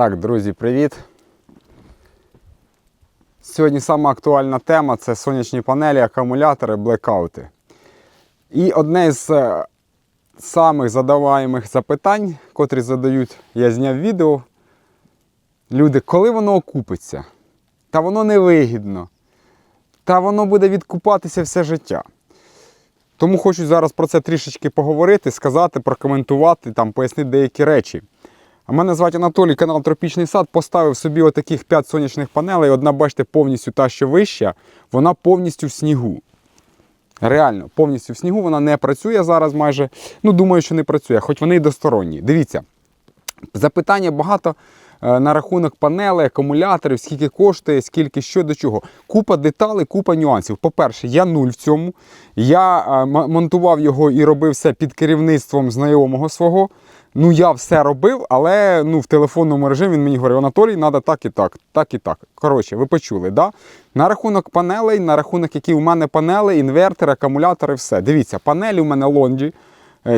Так, друзі, привіт. Сьогодні сама актуальна тема це сонячні панелі, акумулятори, блекаути. І одне з е, самих задаваємих запитань, котрі задають, я зняв відео. Люди, коли воно окупиться? Та воно невигідно. Та воно буде відкупатися все життя. Тому хочу зараз про це трішечки поговорити, сказати, прокоментувати, там, пояснити деякі речі. Мене звати Анатолій, канал Тропічний сад. Поставив собі отаких 5 сонячних панелей. Одна, бачите, повністю та, що вища, вона повністю в снігу. Реально, повністю в снігу вона не працює зараз майже. Ну, думаю, що не працює, хоч вони й досторонні. Дивіться, запитання багато на рахунок панелей, акумуляторів, скільки коштує, скільки що до чого. Купа деталей, купа нюансів. По-перше, я нуль в цьому. Я е, монтував його і робив все під керівництвом знайомого свого. Ну, я все робив, але ну, в телефонному режимі він мені говорив, Анатолій, треба так і так, так і так. Коротше, ви почули, да? На рахунок панелей, на рахунок, які у мене панели, інвертори, акумулятори, все. Дивіться, панелі у мене лонджі е,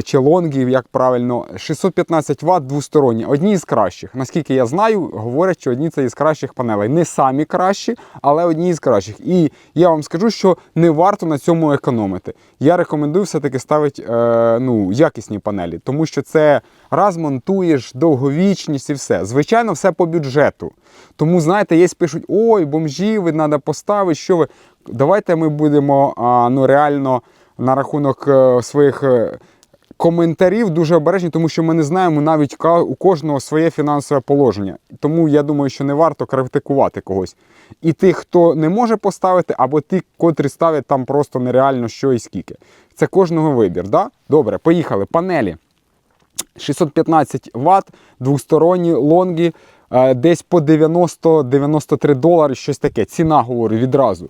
чи лонгів, як правильно, 615 Вт двосторонні, одні із кращих. Наскільки я знаю, говорять, що одні це із кращих панелей. Не самі кращі, але одні із кращих. І я вам скажу, що не варто на цьому економити. Я рекомендую все-таки ставити е, ну, якісні панелі, тому що це раз монтуєш, довговічність і все. Звичайно, все по бюджету. Тому, знаєте, є пишуть, ой, бомжі, ви треба поставити, що ви. Давайте ми будемо а, ну, реально на рахунок е, своїх. Коментарів дуже обережні, тому що ми не знаємо навіть у кожного своє фінансове положення. Тому я думаю, що не варто критикувати когось. І тих, хто не може поставити, або ті, котрі ставлять там просто нереально що і скільки. Це кожного вибір. Да? Добре, поїхали. Панелі. 615 Вт, двосторонні лонги, е, десь по 90-93 долари, щось таке. Ціна говорю відразу.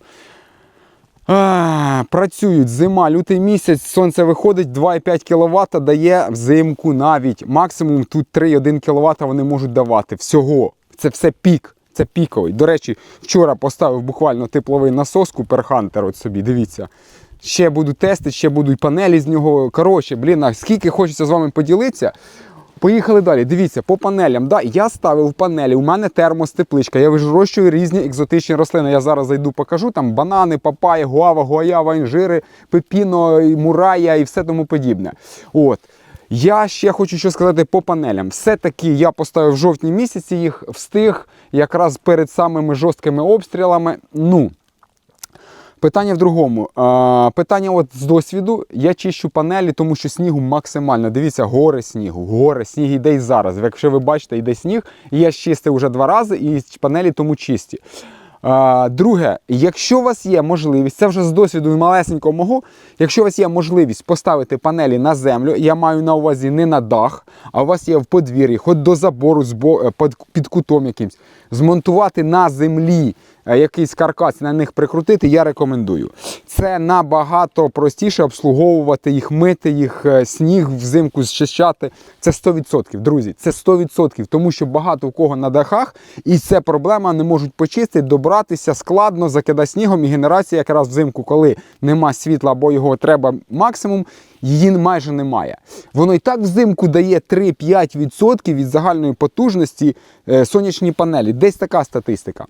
А, працюють зима, лютий місяць, сонце виходить, 2,5 кВт дає взимку навіть. Максимум тут 3,1 кВт вони можуть давати. Всього. Це все пік. Це піковий. До речі, вчора поставив буквально тепловий насос Куперхантер. От собі, дивіться. Ще буду тестити, ще будуть панелі з нього. Коротше, блін, скільки хочеться з вами поділитися. Поїхали далі. Дивіться, по панелям. Да, я ставив панелі, у мене термостепличка. Я вирощую різні екзотичні рослини. Я зараз зайду покажу. Там банани, папaya, гуава, гуаява, інжири, пепіно, мурая і все тому подібне. От. Я ще хочу що сказати по панелям. Все-таки я поставив в жовтні місяці їх, встиг якраз перед самими жорсткими обстрілами. Ну, Питання в другому. А, питання от з досвіду. Я чищу панелі, тому що снігу максимально. Дивіться, гори снігу, гори, сніг іде і зараз. Якщо ви бачите, йде сніг. Я чистив вже два рази, і панелі тому чисті. А, друге, якщо у вас є можливість, це вже з досвіду малесенького мого, якщо у вас є можливість поставити панелі на землю, я маю на увазі не на дах, а у вас є в подвір'ї, хоч до забору е, під, кутом якимсь, змонтувати на землі якийсь каркас на них прикрутити, я рекомендую. Це набагато простіше обслуговувати їх, мити їх, е, сніг взимку зчищати. Це 100%, друзі. Це 100%, тому що багато в кого на дахах, і це проблема, не можуть почистити, добратися складно, закидати снігом. І генерація якраз взимку, коли нема світла або його треба максимум, її майже немає. Воно і так взимку дає 3-5% від загальної потужності е, сонячні панелі. Десь така статистика.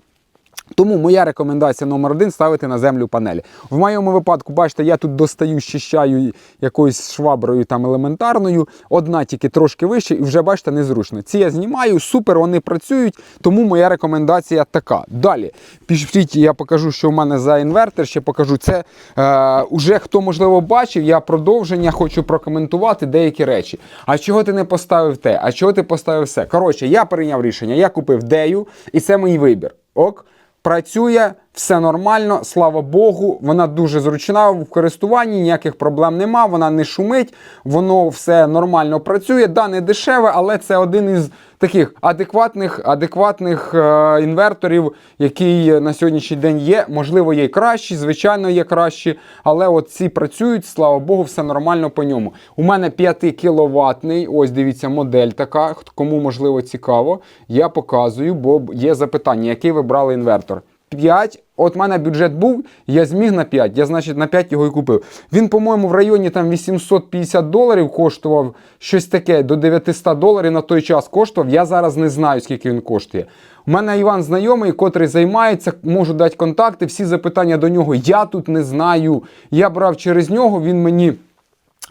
Тому моя рекомендація номер один ставити на землю панелі. В моєму випадку, бачите, я тут достаю, щищаю якоюсь шваброю там елементарною. Одна тільки трошки вище, і вже бачите, незручно. Ці я знімаю, супер, вони працюють. Тому моя рекомендація така. Далі, пішіть, я покажу, що в мене за інвертор. Ще покажу це. Е, уже хто можливо бачив, я продовження хочу прокоментувати деякі речі. А чого ти не поставив те? А чого ти поставив все? Коротше, я прийняв рішення, я купив дею, і це мій вибір. Ок. Працює, все нормально, слава Богу. Вона дуже зручна в користуванні, ніяких проблем нема, вона не шумить, воно все нормально працює. Да, не дешеве, але це один із таких адекватних, адекватних е, інверторів, який на сьогоднішній день є. Можливо, є й кращі, звичайно, є кращі, але от ці працюють, слава Богу, все нормально по ньому. У мене 5 кіловатний, ось дивіться, модель така. Кому можливо цікаво, я показую, бо є запитання, який ви брали інвертор. 5. От в мене бюджет був, я зміг на 5, я, значить, на 5 його і купив. Він, по-моєму, в районі там 850 доларів коштував щось таке, до 900 доларів на той час коштував. Я зараз не знаю, скільки він коштує. У мене Іван знайомий, котрий займається, можу дати контакти, всі запитання до нього. Я тут не знаю. Я брав через нього, він мені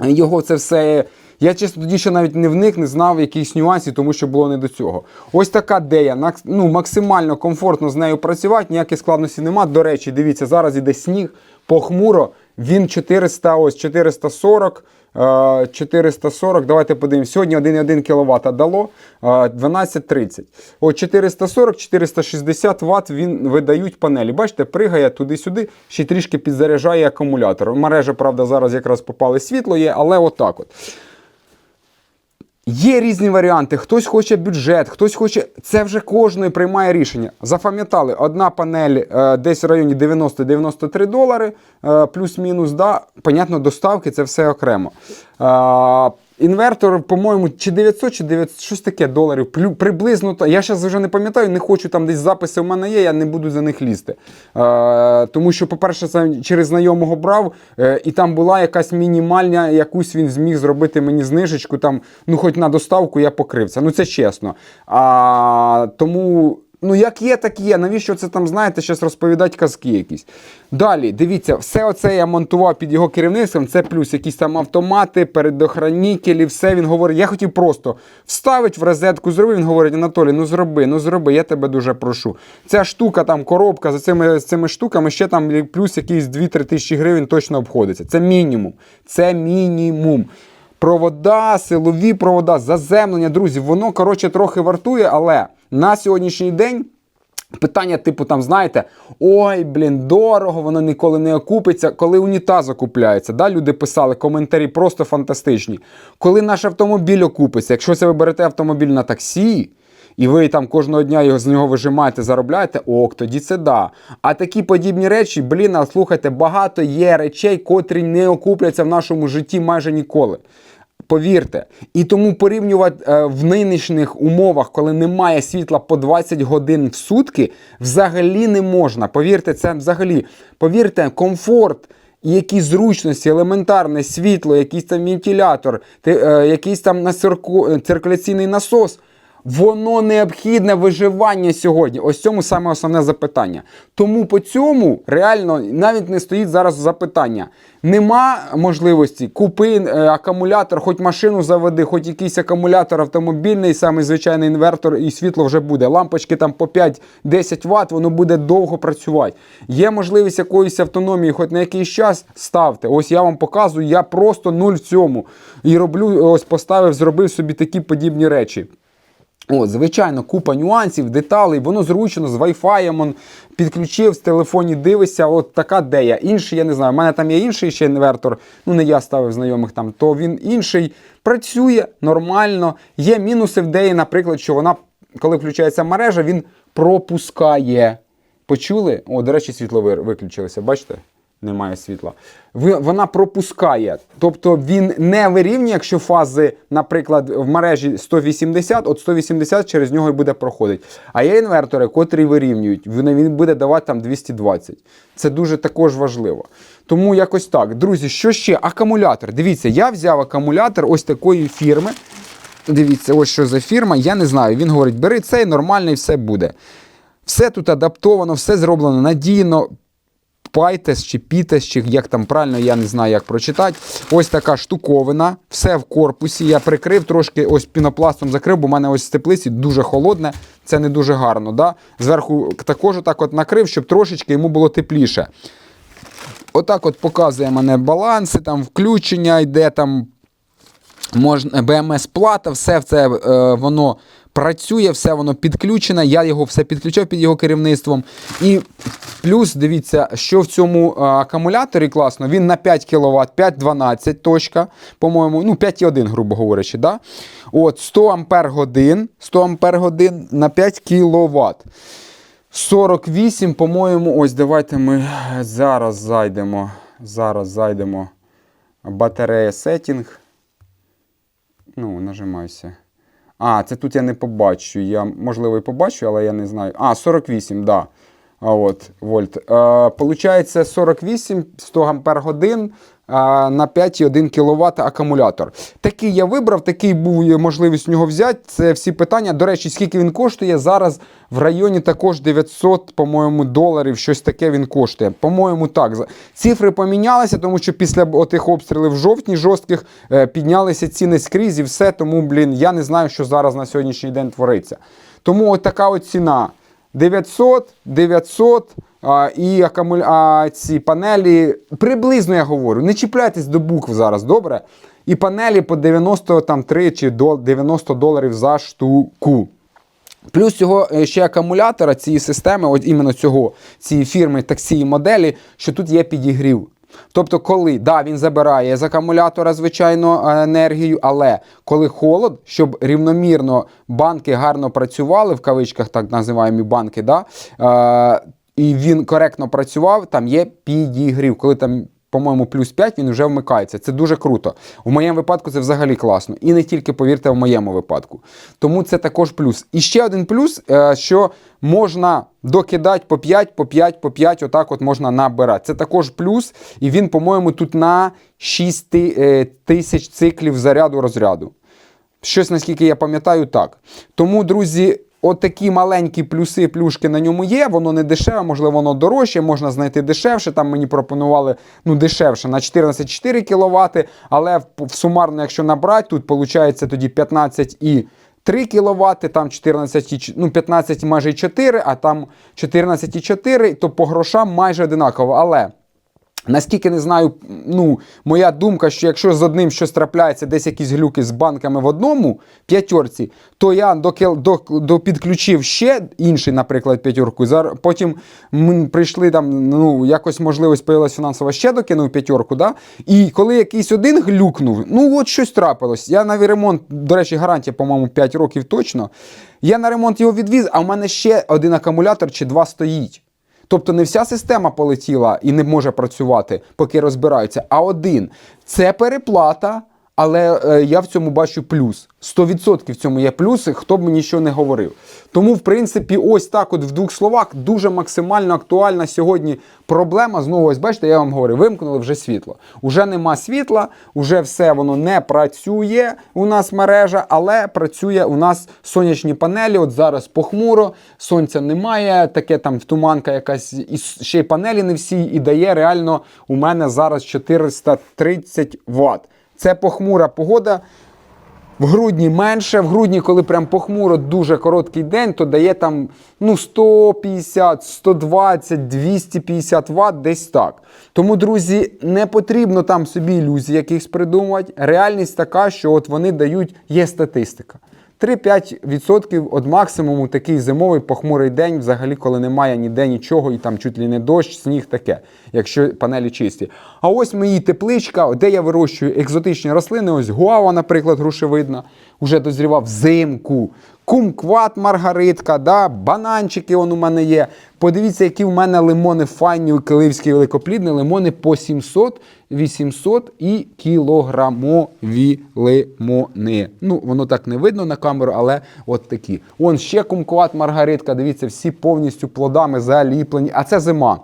його це все. Я чесно тоді ще навіть не вник, не знав якихось нюансів, тому що було не до цього. Ось така дея. Ну, максимально комфортно з нею працювати, ніяких складностей нема. До речі, дивіться, зараз іде сніг похмуро. Він 400, ось 440. Е, 440, давайте подивимося. Сьогодні 1,1 кВт дало е, 12,30. О, 440, 460 Вт він видають панелі. Бачите, пригає туди-сюди, ще трішки підзаряджає акумулятор. Мережа, правда, зараз якраз попали світло є, але отак от. Є різні варіанти. Хтось хоче бюджет, хтось хоче. Це вже кожний приймає рішення. Запам'ятали, одна панель е, десь в районі 90-93 долари, е, плюс-мінус. Да. Понятно, доставки це все окремо. Е, інвертор, по-моєму, чи 900, чи 900, щось таке доларів. Плю- приблизно. Я зараз вже не пам'ятаю, не хочу там десь записи в мене є, я не буду за них лізти. Е, тому що, по-перше, це через знайомого брав, е, і там була якась мінімальна, якусь він зміг зробити мені знижечку, там, ну хоч на доставку я покрив це. Ну це чесно. А, тому. Ну, як є, так є. Навіщо це там, знаєте, щось розповідати казки якісь. Далі, дивіться, все оце я монтував під його керівництвом. Це плюс якісь там автомати, передохранителі, все. Він говорить, я хотів просто вставити в розетку, зробив. Він говорить, Анатолій, ну зроби, ну зроби, я тебе дуже прошу. Ця штука, там коробка за цими, з цими штуками, ще там плюс якісь 2-3 тисячі гривень точно обходиться. Це мінімум. Це мінімум. Провода, силові провода, заземлення, друзі, воно коротше трохи вартує, але на сьогоднішній день. Питання, типу, там, знаєте, ой, блін, дорого, воно ніколи не окупиться. Коли унітаз окупляється, да, люди писали коментарі просто фантастичні. Коли наш автомобіль окупиться, якщо це ви берете автомобіль на таксі, і ви там кожного дня його з нього вижимаєте, заробляєте, ок, тоді це да. А такі подібні речі, блін, а слухайте, багато є речей, котрі не окупляться в нашому житті майже ніколи. Повірте, і тому порівнювати е, в нинішніх умовах, коли немає світла по 20 годин в сутки, взагалі не можна. Повірте, це взагалі, повірте, комфорт. І якісь зручності, елементарне світло, якийсь там вентилятор, ти, е, якийсь там насирку- циркуляційний насос. Воно необхідне виживання сьогодні. Ось цьому саме основне запитання. Тому по цьому реально навіть не стоїть зараз запитання. Нема можливості купи е, акумулятор, хоч машину заведи, хоч якийсь акумулятор автомобільний, саме звичайний інвертор, і світло вже буде. Лампочки там по 5-10 Вт, воно буде довго працювати. Є можливість якоїсь автономії, хоч на якийсь час ставте. Ось я вам показую, я просто нуль в цьому. І роблю, ось поставив, зробив собі такі подібні речі. От, звичайно, купа нюансів, деталей, воно зручно з Wi-Fi, підключив, з телефоні дивишся, от така дея. Інший, я не знаю, у мене там є інший ще інвертор, ну не я ставив знайомих там, то він інший, працює нормально. Є мінуси в деї, наприклад, що вона, коли включається мережа, він пропускає. Почули? О, до речі, світло ви- виключилося, бачите? Немає світла. Вона пропускає. Тобто він не вирівнює, якщо фази, наприклад, в мережі 180, от 180 через нього і буде проходити. А є інвертори, котрі вирівнюють. Він, буде давати там 220. Це дуже також важливо. Тому якось так. Друзі, що ще? Акумулятор. Дивіться, я взяв акумулятор ось такої фірми. Дивіться, ось що за фірма. Я не знаю. Він говорить, бери цей, нормальний, все буде. Все тут адаптовано, все зроблено надійно. Пайтес чи Пітес, чи як там правильно, я не знаю, як прочитати. Ось така штуковина, все в корпусі. Я прикрив трошки ось пінопластом закрив, бо в мене ось з теплиці дуже холодне, це не дуже гарно. Да? Зверху також так от накрив, щоб трошечки йому було тепліше. Отак от показує мене баланси, там включення йде, там можна БМС-плата, все це е, воно працює, все воно підключене. Я його все підключав під його керівництвом. І плюс, дивіться, що в цьому акумуляторі класно, він на 5 кВт, 5,12 точка, по-моєму, ну 5,1, грубо говорячи. Да? От 100 ампер годин, 100 ампер годин на 5 кВт. 48, по-моєму, ось давайте ми зараз зайдемо. Зараз зайдемо. Батарея сеттінг. Ну, нажимайся. А, це тут я не побачу. Я, можливо, і побачу, але я не знаю. А, 48, да. А от, вольт. Е, получається 48 100 ампер годин на 5,1 кВт акумулятор. Такий я вибрав, такий був можливість у нього взяти. Це всі питання. До речі, скільки він коштує? Зараз в районі також 900, по-моєму, доларів. Щось таке він коштує. По-моєму, так. Цифри помінялися, тому що після отих обстрілів в жовтні жорстких е, піднялися ціни скрізь і все. Тому, блін, я не знаю, що зараз на сьогоднішній день твориться. Тому от така от ціна. 900, 900 а, і акумуля... а, ці панелі, приблизно я говорю, не чіпляйтесь до букв зараз, добре? І панелі по 93 чи 90 доларів за штуку. Плюс цього е, ще акумулятора цієї системи, от іменно цього, цієї фірми таксі цієї моделі, що тут є підігрів. Тобто, коли да, він забирає з акумулятора, звичайно, е, енергію, але коли холод, щоб рівномірно банки гарно працювали, в кавичках так називаємо банки, да, е, і він коректно працював, там є підігрів. Коли там по-моєму, плюс 5 він вже вмикається. Це дуже круто. У моєму випадку це взагалі класно. І не тільки, повірте, в моєму випадку. Тому це також плюс. І ще один плюс, е, що можна докидати по 5, по 5, по 5, отак от можна набирати. Це також плюс. І він, по-моєму, тут на 6 е, тисяч циклів заряду розряду. Щось, наскільки я пам'ятаю, так. Тому, друзі, от маленькі плюси, плюшки на ньому є. Воно не дешеве, можливо, воно дорожче, можна знайти дешевше. Там мені пропонували ну, дешевше на 14,4 кВт, але в, сумарно, якщо набрати, тут виходить тоді 15 і 3 кВт, там 14, і ч- ну, 15 майже і 4, а там 14,4, то по грошам майже одинаково. Але. Наскільки не знаю, ну, моя думка, що якщо з одним щось трапляється, десь якісь глюки з банками в одному п'ятерці, то я до, до, до підключив ще інший, наприклад, п'ятерку. Потім ми прийшли там, ну, якось можливість появилась фінансова, ще докинув п'ятерку. Да? І коли якийсь один глюкнув, ну от щось трапилось. Я на ремонт, до речі, гарантія, по-моєму, 5 років точно. Я на ремонт його відвіз, а в мене ще один акумулятор чи два стоїть. Тобто не вся система полетіла і не може працювати, поки розбираються, а один. Це переплата, але е, я в цьому бачу плюс. 100% в цьому є плюси, хто б мені що не говорив. Тому, в принципі, ось так, от в двох словах, дуже максимально актуальна сьогодні проблема. Знову ось бачите, я вам говорю, вимкнули вже світло. Уже нема світла, уже все воно не працює у нас мережа, але працює у нас сонячні панелі. От зараз похмуро, сонця немає, таке там туманка якась, і ще й панелі не всі, і дає реально у мене зараз 430 Вт. Це похмура погода. В грудні менше, в грудні, коли прям похмуро дуже короткий день, то дає там ну 150, 120, 250 Вт, десь так. Тому, друзі, не потрібно там собі ілюзій якихось придумувати. Реальність така, що от вони дають, є статистика. 3-5% від максимуму такий зимовий похмурий день, взагалі, коли немає ніде нічого, і там чуть ли не дощ, сніг таке, якщо панелі чисті. А ось мої тепличка, де я вирощую екзотичні рослини, ось гуава, наприклад, грушевидна, вже дозрівав взимку. Кумкват, маргаритка, да, бананчики он у мене є. Подивіться, які в мене лимони файні, киливські великоплідні, лимони по 700, 800 і кілограмові лимони. Ну, воно так не видно на камеру, але от такі. Вон ще кумкват, маргаритка, дивіться, всі повністю плодами заліплені. А це зима.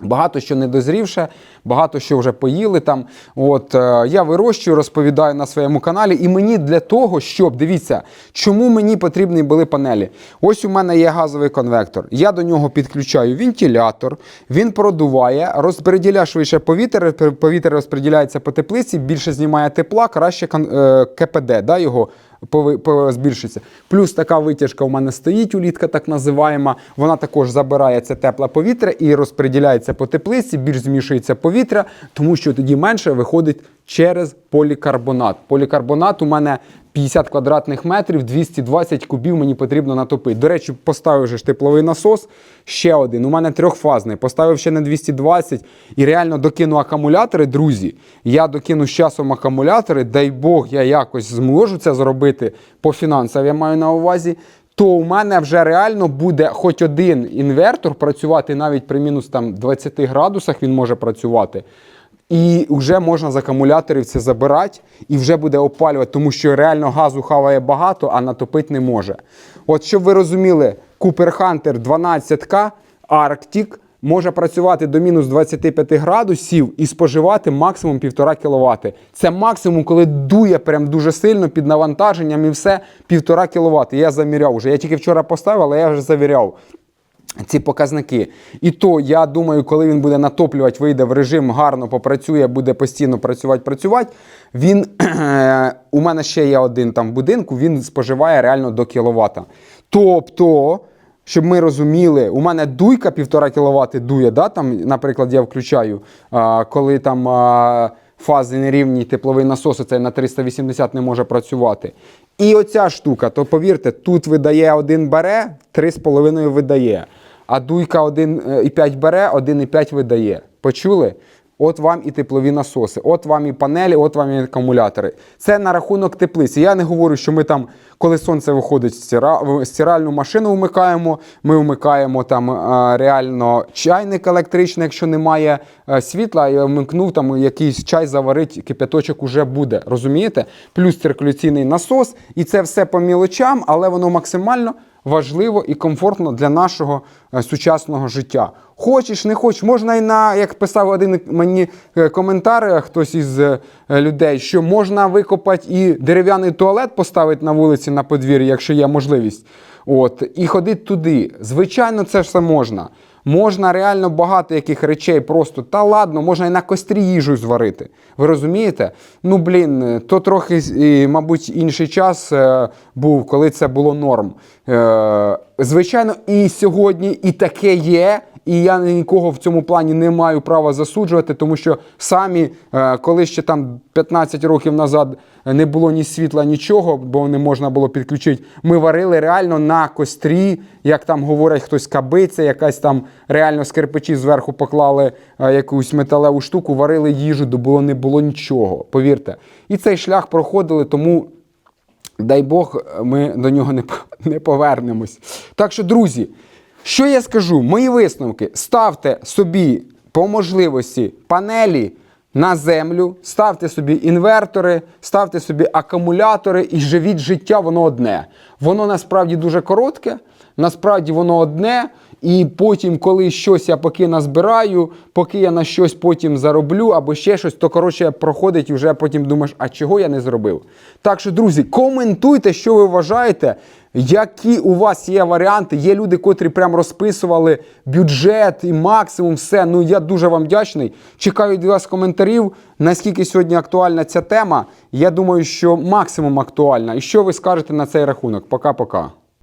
Багато що не дозрівше, багато що вже поїли там. От е, я вирощую, розповідаю на своєму каналі. І мені для того, щоб дивіться, чому мені потрібні були панелі. Ось у мене є газовий конвектор. Я до нього підключаю вентилятор, він продуває, розподіляє швидше повітря, повітря розподіляється по теплиці, більше знімає тепла, краще е, КПД, да, його збільшиться. Плюс така витяжка у мене стоїть, улітка так називаємо. Вона також забирає це тепле повітря і розподіляється по теплиці, більш змішується повітря, тому що тоді менше виходить через полікарбонат. Полікарбонат у мене 50 квадратних метрів, 220 кубів мені потрібно натопити. До речі, поставив же ж тепловий насос. Ще один. У мене трьохфазний. Поставив ще на 220 і реально докину акумулятори, друзі. Я докину з часом акумулятори, дай Бог, я якось зможу це зробити по фінансах, я маю на увазі. То у мене вже реально буде хоч один інвертор працювати навіть при мінус там 20 градусах він може працювати. І вже можна з акумуляторів це забирати і вже буде опалювати, тому що реально газу хаває багато, а натопити не може. От щоб ви розуміли, Cooper Hunter 12К Arctic може працювати до мінус 25 градусів і споживати максимум 1,5 кВт. Це максимум, коли дує прям дуже сильно під навантаженням і все 1,5 кВт. Я заміряв вже. Я тільки вчора поставив, але я вже завіряв ці показники. І то я думаю, коли він буде натоплювати, вийде в режим, гарно попрацює, буде постійно працювати, працювати. Він у мене ще є один там в будинку, він споживає реально до кіловата. Тобто. Щоб ми розуміли, у мене дуйка 1,5 кВт дує, да, там, наприклад, я включаю, а, коли там а, фази нерівні, тепловий насос оцей на 380 не може працювати. І оця штука, то повірте, тут видає один бере, 3,5 видає. А дуйка 1,5 бере, 1,5 видає. Почули? От вам і теплові насоси, от вам і панелі, от вам і акумулятори. Це на рахунок теплиці. Я не говорю, що ми там, коли сонце виходить, стира- стиральну машину вмикаємо. Ми вмикаємо там е, реально чайник електричний, якщо немає е, світла, я вмикнув там якийсь чай заварить, кипяточок уже буде. Розумієте? Плюс циркуляційний насос, і це все по мілочам, але воно максимально важливо і комфортно для нашого е, сучасного життя. Хочеш, не хочеш, можна і на, як писав один мені е, коментар, е, хтось із людей, що можна викопати і дерев'яний туалет поставити на вулиці на подвір'ї, якщо є можливість. От, і ходити туди. Звичайно, це все можна. Можна реально багато яких речей просто, та ладно, можна і на кострі їжу зварити. Ви розумієте? Ну, блін, то трохи, мабуть, інший час був, коли це було норм. Е, звичайно, і сьогодні і таке є. І я нікого в цьому плані не маю права засуджувати, тому що самі, е, коли ще там 15 років назад не було ні світла, нічого, бо не можна було підключити, ми варили реально на кострі, як там говорять хтось кабиця, якась там реально з кирпичі зверху поклали е, якусь металеву штуку, варили їжу, до було не було нічого. Повірте. І цей шлях проходили, тому. Дай Бог, ми до нього не, не повернемось. Так що, друзі, що я скажу? Мої висновки. Ставте собі по можливості панелі на землю, ставте собі інвертори, ставте собі акумулятори і живіть життя, воно одне. Воно насправді дуже коротке, насправді воно одне. І потім, коли щось я поки назбираю, поки я на щось потім зароблю або ще щось, то коротше проходить і вже потім думаєш, а чого я не зробив. Так що, друзі, коментуйте, що ви вважаєте, які у вас є варіанти. Є люди, котрі прям розписували бюджет і максимум, все. Ну я дуже вам вдячний. Чекаю від вас коментарів, наскільки сьогодні актуальна ця тема. Я думаю, що максимум актуальна. І що ви скажете на цей рахунок? Пока-пока.